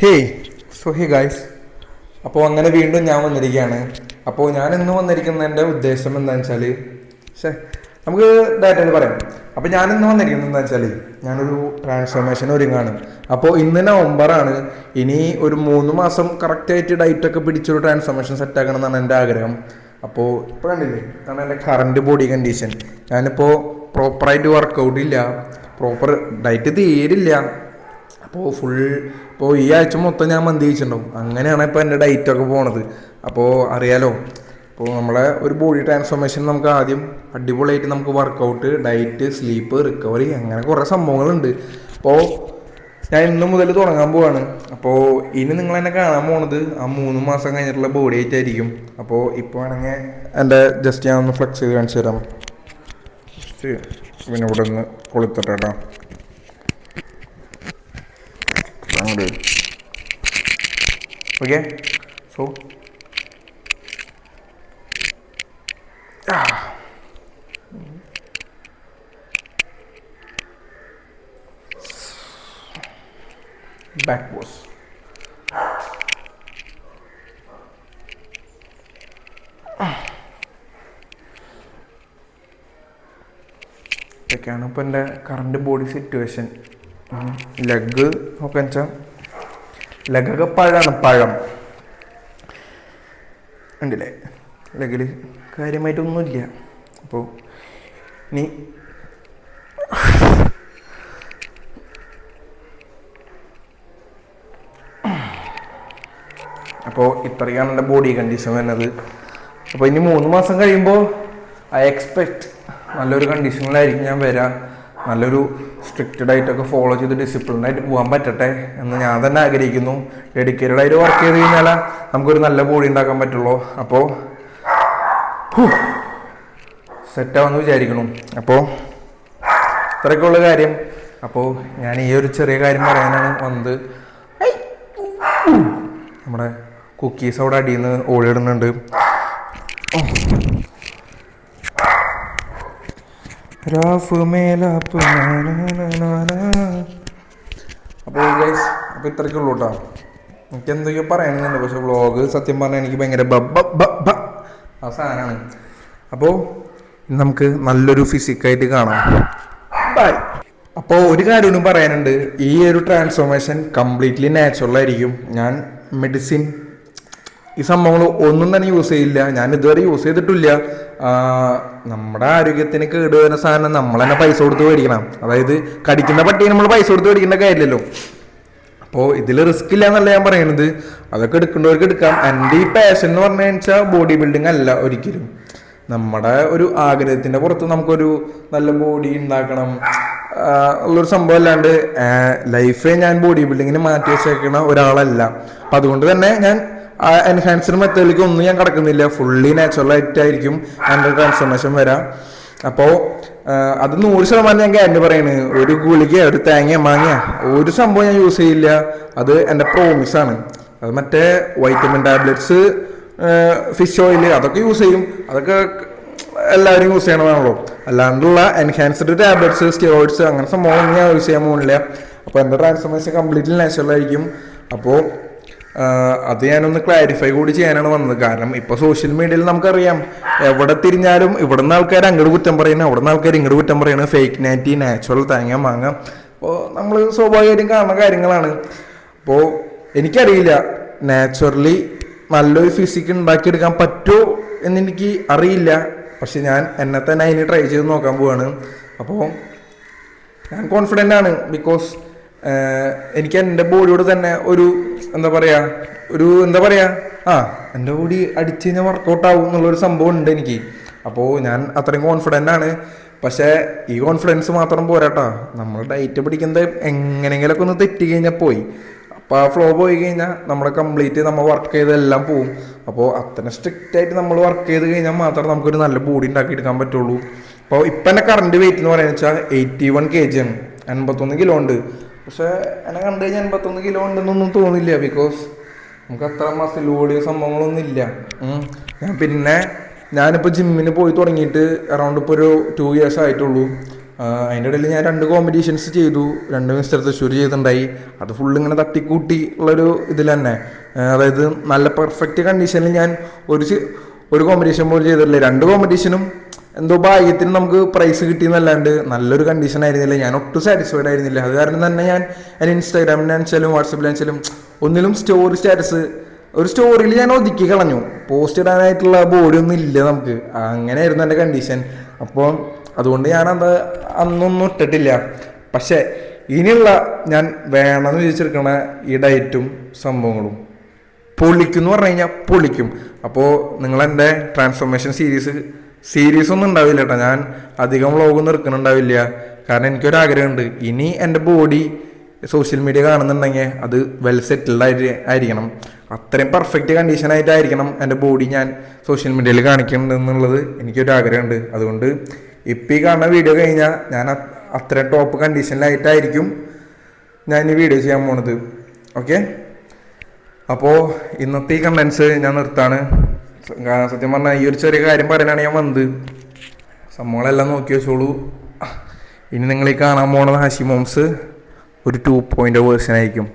Hey so hey guys അപ്പോൾ അങ്ങനെ വീണ്ടും ഞാൻ വന്നിരിക്കുകയാണ്. അപ്പോൾ ഞാൻ ഇന്ന് വന്നിരിക്കുന്നതിന്റെ ഉദ്ദേശം എന്താണെന്ന് വെച്ചാൽ ശേ നമുക്ക് ഡയറക്റ്റായിട്ട് പറയാം. അപ്പോൾ ഞാൻ ഇന്ന് വന്നിരിക്കുന്നത് എന്താ വെച്ചാൽ ഞാനൊരു ട്രാൻസ്ഫോർമേഷൻ ഒരുങ്ങാണ്. അപ്പോൾ ഇന്ന് നവംബറാണ് ഇനി ഒരു മൂന്ന് മാസം കറക്റ്റായിട്ട് ഡയറ്റൊക്കെ പിടിച്ചൊരു ട്രാൻസ്ഫോർമേഷൻ സെറ്റാക്കണം എന്നാണ് എന്റെ ആഗ്രഹം. അപ്പോൾ ഇപ്പോൾ കണ്ടില്ലേ ഇതാണ് എന്റെ കറണ്ട് ബോഡി കണ്ടീഷൻ ഞാനിപ്പോൾ പ്രോപ്പറായിട്ട് വർക്കൗട്ട് ഇല്ല. പ്രോപ്പർ ഡയറ്റ് തീരില്ല. അപ്പോൾ ഫുൾ ഇപ്പോൾ ഈ ആഴ്ച മൊത്തം ഞാൻ മന്തി കഴിച്ചിട്ടുണ്ടാവും അങ്ങനെയാണ് ഇപ്പോൾ എന്റെ ഡയറ്റൊക്കെ പോണത്. അപ്പോൾ അറിയാലോ ഇപ്പോൾ നമ്മളെ ഒരു ബോഡി ട്രാൻസ്ഫോർമേഷൻ നമുക്ക് ആദ്യം അടിപൊളിയായിട്ട് നമുക്ക് വർക്കൗട്ട് ഡയറ്റ് സ്ലീപ്പ് റിക്കവറി അങ്ങനെ കുറേ സംഭവങ്ങളുണ്ട്. അപ്പോൾ ഞാൻ ഇന്ന് മുതൽ തുടങ്ങാൻ പോവാണ്. അപ്പോൾ ഇനി നിങ്ങൾ എന്നെ കാണാൻ പോണത് ആ മൂന്ന് മാസം കഴിഞ്ഞിട്ടുള്ള ബോഡി ആയിട്ടായിരിക്കും അപ്പോൾ ഇപ്പോൾ വേണമെങ്കിൽ എന്റെ ജസ്റ്റ് ഞാൻ ഒന്ന് ഫ്ലെക്സ് ചെയ്ത് കാണിച്ചു തരാം. ജസ്റ്റ് പിന്നെ ഇവിടെ നിന്ന് കൊളുത്തട്ടെ കേട്ടോ അങ്ങോട്ട് ഓക്കെ സോ ബാക്ക് ബോസ് ഇതൊക്കെയാണ് ഇപ്പോൾ എന്റെ കറണ്ട് ബോഡി സിറ്റുവേഷൻ ലെഗ് നോക്കാൻ വെച്ചാൽ ലഗൊക്കെ പഴമാണ് പഴം. ഉണ്ടല്ലേ? ലഗിൽ കാര്യമായിട്ടൊന്നുമില്ല. അപ്പോൾ ഇനി അപ്പോൾ ഇത്രയാണ് എന്റെ ബോഡി കണ്ടീഷൻ വരുന്നത്. അപ്പോൾ ഇനി മൂന്ന് മാസം കഴിയുമ്പോൾ ഐ എക്സ്പെക്ട് നല്ലൊരു കണ്ടീഷനിലായിരിക്കും ഞാൻ വരാം. നല്ലൊരു സ്ട്രിക്റ്റഡ് ആയിട്ടൊക്കെ ഫോളോ ചെയ്ത് ഡിസിപ്ലിൻ ആയിട്ട് പോകാൻ പറ്റട്ടെ എന്ന് ഞാൻ തന്നെ ആഗ്രഹിക്കുന്നു. ഡെഡിക്കേറ്റഡ് ആയിട്ട് വർക്ക് ചെയ്ത് കഴിഞ്ഞാൽ നമുക്കൊരു നല്ല ബോഡി ഉണ്ടാക്കാൻ പറ്റുള്ളൂ. അപ്പോൾ സെറ്റാവെന്ന് വിചാരിക്കണം അപ്പോൾ ഇത്രയൊക്കെയുള്ള കാര്യം. അപ്പോൾ ഞാൻ ഈ ഒരു ചെറിയ കാര്യം പറയാനാണ് വന്നത്. നമ്മുടെ കുക്കീസ് അവിടെ അടിയിൽ നിന്ന് ഓടിയിടുന്നുണ്ട് രാഫ് മേലാപ്പ് അപ്പോൾ ഗൈസ് അപ്പോൾ ഇത്രയ്ക്കേ ഉള്ളൂ കേട്ടോ എനിക്ക് എന്തൊക്കെയോ പറയണമെന്നുണ്ട് പക്ഷെ വ്ളോഗ് സത്യം പറഞ്ഞാൽ എനിക്ക് ഭയങ്കര അവസാനമാണ് അപ്പോൾ നമുക്ക് നല്ലൊരു ഫിസിക്കായിട്ട് കാണാം. ബൈ അപ്പോൾ ഒരു കാര്യം കൂടി പറയാനുണ്ട്. ഈ ഒരു ട്രാൻസ്ഫോർമേഷൻ കംപ്ലീറ്റ്ലി നാച്ചുറൽ ആയിരിക്കും. ഞാൻ മെഡിസിൻ ഈ സംഭവങ്ങൾ ഒന്നും തന്നെ യൂസ് ചെയ്യില്ല. ഞാൻ ഇതുവരെ യൂസ് ചെയ്തിട്ടില്ല. നമ്മുടെ ആരോഗ്യത്തിന് കേടുവരുന്ന സാധനം നമ്മൾ തന്നെ പൈസ കൊടുത്ത് മേടിക്കണം. അതായത് കടിക്കുന്ന പട്ടിയെ നമ്മൾ പൈസ കൊടുത്ത് മേടിക്കേണ്ട കാര്യമില്ലല്ലോ. അപ്പോൾ ഇതിൽ റിസ്ക് ഇല്ല എന്നല്ല ഞാൻ പറയുന്നത് അതൊക്കെ എടുക്കേണ്ടവർക്ക് എടുക്കാം. എന്റെ ഈ പാഷൻ എന്ന് പറഞ്ഞു വെച്ചാൽ ബോഡി ബിൽഡിംഗ് അല്ല ഒരിക്കലും. നമ്മുടെ ഒരു ആഗ്രഹത്തിന്റെ പുറത്ത് നമുക്കൊരു നല്ല ബോഡി ഉണ്ടാക്കണം. ഉള്ളൊരു സംഭവം അല്ലാണ്ട് ലൈഫേ ഞാൻ ബോഡി ബിൽഡിങ്ങിന് മാറ്റി വെച്ചേക്കുന്ന ഒരാളല്ല. അപ്പം അതുകൊണ്ട് തന്നെ ഞാൻ എൻഹാൻസ്ഡ് മെത്തേഡിലേക്ക് ഒന്നും ഞാൻ കിടക്കുന്നില്ല. ഫുള്ളി നാച്ചുറൽ ആയിട്ടായിരിക്കും എന്റെ ട്രാൻസ്ഫോർമേഷൻ വരാം. അപ്പോൾ അത് നൂറ് ശതമാനം ഞാൻ ഗ്യാരണ്ടി പറയുന്നത് ഒരു ഗുളിക ഒരു തേങ്ങ മാങ്ങ ഒരു സംഭവം ഞാൻ യൂസ് ചെയ്യില്ല. അത് എന്റെ പ്രോമിസാണ് അത് മറ്റേ വൈറ്റമിൻ ടാബ്ലറ്റ്സ് ഫിഷ് ഓയിൽ അതൊക്കെ യൂസ് ചെയ്യും. അതൊക്കെ എല്ലാവരും യൂസ് ചെയ്യണതാണല്ലോ. അല്ലാണ്ടുള്ള എൻഹാൻസ്ഡ് ടാബ്ലറ്റ്സ് സ്റ്റിറോയിഡ്സ് അങ്ങനെ സംഭവം ഞാൻ യൂസ് ചെയ്യാൻ പോകുന്നില്ല അപ്പോൾ എന്റെ ട്രാൻസ്ഫോർമേഷൻ കംപ്ലീറ്റ്ലി നാച്ചുറൽ ആയിരിക്കും. അപ്പോൾ അത് ഞാനൊന്ന് ക്ലാരിഫൈ കൂടി ചെയ്യാനാണ് വന്നത്. കാരണം ഇപ്പൊ സോഷ്യൽ മീഡിയയിൽ നമുക്കറിയാം എവിടെ തിരിഞ്ഞാലും ഇവിടുന്ന് ആൾക്കാർ അങ്ങോട്ട് കുറ്റം പറയുന്നത് അവിടുന്ന് ആൾക്കാർ ഇങ്ങോട്ട് കുറ്റം പറയുന്നത് ഫേക്ക് നാറ്റി നാച്ചുറൽ തേങ്ങ മാങ്ങ. അപ്പോൾ നമ്മൾ സ്വാഭാവികമായിട്ടും കാണുന്ന കാര്യങ്ങളാണ്. അപ്പോൾ എനിക്കറിയില്ല നാച്ചുറലി നല്ലൊരു ഫിസിക് ഉണ്ടാക്കിയെടുക്കാൻ പറ്റുമോ എന്നെനിക്ക് അറിയില്ല. പക്ഷെ ഞാൻ എന്നെ തന്നെ അതിന് ട്രൈ ചെയ്ത് നോക്കാൻ പോവാണ്. അപ്പോൾ ഞാൻ കോൺഫിഡന്റ് ആണ് ബിക്കോസ് എനിക്ക് എന്റെ ബോഡിയോട് തന്നെ ഒരു എന്താ പറയുക ഒരു എന്താ പറയുക ആ എന്റെ ബോഡി അടിച്ച് കഴിഞ്ഞാൽ വർക്കൗട്ട് ആവും എന്നുള്ളൊരു സംഭവം ഉണ്ട് എനിക്ക്. അപ്പോൾ ഞാൻ അത്രയും കോൺഫിഡന്റ് ആണ്. പക്ഷേ ഈ കോൺഫിഡൻസ് മാത്രം പോരാട്ടോ. നമ്മൾ ഡയറ്റ് പിടിക്കുന്നത് എങ്ങനെയെങ്കിലൊക്കെ ഒന്ന് തെറ്റി കഴിഞ്ഞാൽ പോയി. അപ്പോൾ ആ ഫ്ലോ പോയി കഴിഞ്ഞാൽ നമ്മുടെ കംപ്ലീറ്റ് നമ്മൾ വർക്ക് ചെയ്തെല്ലാം പോവും. അപ്പോൾ അത്ര സ്ട്രിക്റ്റ് ആയിട്ട് നമ്മൾ വർക്ക് ചെയ്ത് കഴിഞ്ഞാൽ മാത്രമേ നമുക്കൊരു നല്ല ബോഡി ഉണ്ടാക്കി എടുക്കാൻ പറ്റുള്ളൂ. അപ്പോൾ ഇപ്പം എന്റെ കറണ്ട് വെയിറ്റ് എന്ന് പറയുന്നത് വെച്ചാൽ എയ്റ്റി വൺ കെ ജി ആണ്. എൺപത്തൊന്ന് കിലോ ഉണ്ട്. പക്ഷേ എന്നെ കണ്ടു കഴിഞ്ഞാൽ എൺപത്തൊന്ന് കിലോ ഉണ്ടെന്നൊന്നും തോന്നില്ല ബിക്കോസ് നമുക്ക് അത്ര മസിൽ ഓടിയ സംഭവങ്ങളൊന്നും ഇല്ല. ഞാൻ പിന്നെ ഞാനിപ്പോൾ ജിമ്മിന് പോയി തുടങ്ങിയിട്ട് അറൗണ്ട് ഇപ്പോൾ ഒരു ടു ഇയേഴ്സ് ആയിട്ടുള്ളൂ. അതിന്റെ ഇടയിൽ ഞാൻ രണ്ട് കോമ്പറ്റീഷൻസ് ചെയ്തു. രണ്ട് മിസ്റ്റർ തൃശ്ശൂർ ചെയ്തിട്ടുണ്ടായി. അത് ഫുള്ള് ഇങ്ങനെ തട്ടിക്കൂട്ടി ഉള്ളൊരു ഇതിൽ തന്നെ. അതായത് നല്ല പെർഫെക്റ്റ് കണ്ടീഷനിൽ ഞാൻ ഒരു ഒരു കോമ്പറ്റീഷൻ പോലും ചെയ്തിട്ടില്ല. രണ്ട് കോമ്പറ്റീഷനും എന്തോ ഭാഗ്യത്തിന് നമുക്ക് പ്രൈസ് കിട്ടിയെന്നല്ലാണ്ട് നല്ലൊരു കണ്ടീഷൻ ആയിരുന്നില്ല. ഞാൻ ഒട്ടും സാറ്റിസ്ഫൈഡ് ആയിരുന്നില്ല. അത് കാരണം തന്നെ ഞാൻ എന്റെ ഇൻസ്റ്റാഗ്രാമിലാണെച്ചാലും വാട്സപ്പിലാണെച്ചാലും ഒന്നിലും സ്റ്റോറി സ്റ്റാറ്റസ് ഒരു സ്റ്റോറിയിൽ ഞാൻ ഒതുക്കി കളഞ്ഞു. പോസ്റ്റ് ഇടാനായിട്ടുള്ള ബോഡി ഒന്നും ഇല്ല നമുക്ക്. അങ്ങനെയായിരുന്നു എന്റെ കണ്ടീഷൻ അപ്പോൾ അതുകൊണ്ട് ഞാൻ അത് അന്നൊന്നും ഇട്ടിട്ടില്ല. പക്ഷേ ഇനിയുള്ള ഞാൻ വേണമെന്ന് ചോദിച്ചെടുക്കണ ഈ ഡയറ്റും സംഭവങ്ങളും പൊളിക്കും എന്ന് പറഞ്ഞു കഴിഞ്ഞാൽ പൊളിക്കും. അപ്പോൾ നിങ്ങളെന്റെ ട്രാൻസ്ഫോർമേഷൻ സീരീസ് സീരീസ് ഒന്നും ഉണ്ടാവില്ല കേട്ടോ ഞാൻ അധികം വ്ളോഗൊന്നും എടുക്കുന്നുണ്ടാവില്ല കാരണം എനിക്കൊരാഗ്രഹമുണ്ട്. ഇനി എന്റെ ബോഡി സോഷ്യൽ മീഡിയ കാണുന്നുണ്ടെങ്കിൽ അത് വെൽ സെറ്റിൽഡ് ആയിട്ട് ആയിരിക്കണം. അത്രയും പെർഫെക്റ്റ് കണ്ടീഷനായിട്ടായിരിക്കണം എന്റെ ബോഡി ഞാൻ സോഷ്യൽ മീഡിയയിൽ കാണിക്കുന്നുണ്ട് എന്നുള്ളത് എനിക്കൊരു ആഗ്രഹമുണ്ട് അതുകൊണ്ട് ഇപ്പം ഈ കാണുന്ന വീഡിയോ കഴിഞ്ഞാൽ ഞാൻ അത്ര ടോപ്പ് കണ്ടീഷനിലായിട്ടായിരിക്കും ഞാൻ ഈ വീഡിയോ ചെയ്യാൻ പോണത്. ഓക്കെ അപ്പോൾ ഇന്നത്തെ ഈ കണ്ടൻസ് ഞാൻ നിർത്താണ്. സത്യം പറഞ്ഞാൽ ഈ ഒരു ചെറിയ കാര്യം പറയാനാണ് ഞാൻ വന്നത്. സംഭവങ്ങളെല്ലാം നോക്കി വെച്ചോളൂ. ഇനി നിങ്ങൾ ഈ കാണാൻ പോണത് ഹഷി മോംസ് ഒരു ടു പോയിന്റ് വേർഷൻ ആയിരിക്കും.